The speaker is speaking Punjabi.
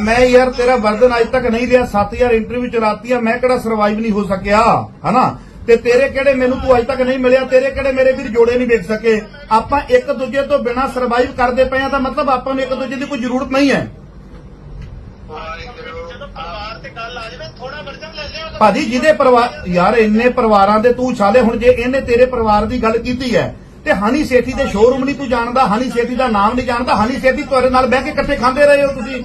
ਮੈਂ ਯਾਰ ਤੇਰਾ ਵਰਦਨ ਅੱਜ ਤੱਕ ਨਹੀਂ ਲਿਆ 7000 ਇੰਟਰਵਿਊ ਚਲਾਤੀ ਆ ਮੈਂ ਕਿਹੜਾ ਸਰਵਾਈਵ ਨਹੀਂ ਹੋ ਸਕਿਆ, ਹਨਾ? ਤੇ ਤੇਰੇ ਕਿਹੜੇ ਮੈਨੂੰ ਤੂੰ ਅੱਜ ਤੱਕ ਨਹੀਂ ਮਿਲਿਆ, ਤੇਰੇ ਕਿਹੜੇ ਮੇਰੇ ਵੀਰ ਜੋੜੇ ਨਹੀਂ ਵੇਖ ਸਕੇ? ਆਪਾਂ ਇੱਕ ਦੂਜੇ ਤੋਂ ਬਿਨਾ ਸਰਵਾਈਵ ਕਰਦੇ ਪਏ ਆ ਤਾਂ ਮਤਲਬ ਆਪਾਂ ਨੂੰ ਇੱਕ ਦੂਜੇ ਦੀ ਕੋਈ ਜ਼ਰੂਰਤ ਨਹੀਂ ਹੈ। ਭਾਜੀ, ਜਿਹਦੇ ਪਰਿਵਾਰ ਯਾਰ, ਇੰਨੇ ਪਰਿਵਾਰਾਂ ਦੇ ਤੂੰ ਛਾਲੇ, ਹੁਣ ਜੇ ਇਹਨੇ ਤੇਰੇ ਪਰਿਵਾਰ ਦੀ ਗੱਲ ਕੀਤੀ ਹੈ ਤੇ ਹਨੀ ਸੇਠੀ ਦੇ ਸ਼ੋਰੂਮ ਨਹੀਂ ਤੂੰ ਜਾਣਦਾ, ਹਨੀ ਸੇਠੀ ਦਾ ਨਾਮ ਨਹੀਂ ਜਾਣਦਾ, ਹਨੀ ਸੇਠੀ ਤੁਹਾਡੇ ਨਾਲ ਬਹਿ ਕੇ ਇਕੱਠੇ ਖਾਂਦੇ ਰਹੇ ਹੋ ਤੁਸੀਂ।